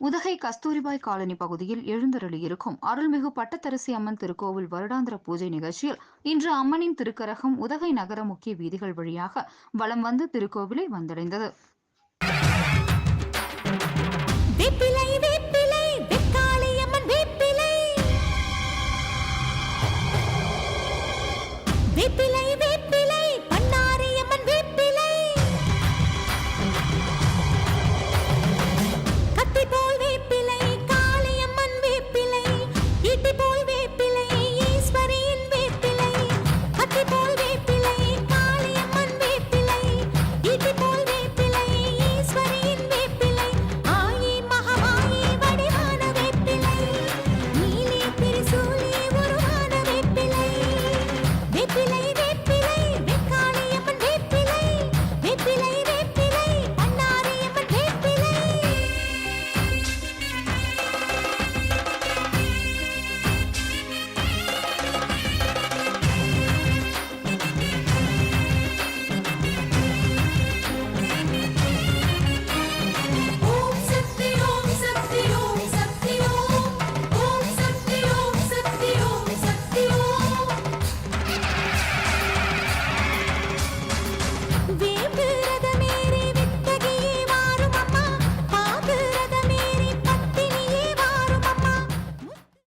Udhagai Kasturibai colony பகுதியில் எழுந்தருளியிருக்கும் அருள்மிகு பட்டத்தரசி அம்மன் திருக்கோவில் வருடாந்திர பூஜை நிகழ்ச்சியில் இன்று அம்மனின் திருக்கரகம் உதகை நகர முக்கிய வீதிகள் வழியாக வலம் வந்து திருக்கோவிலை வந்தடைந்தது. வேப்பிலை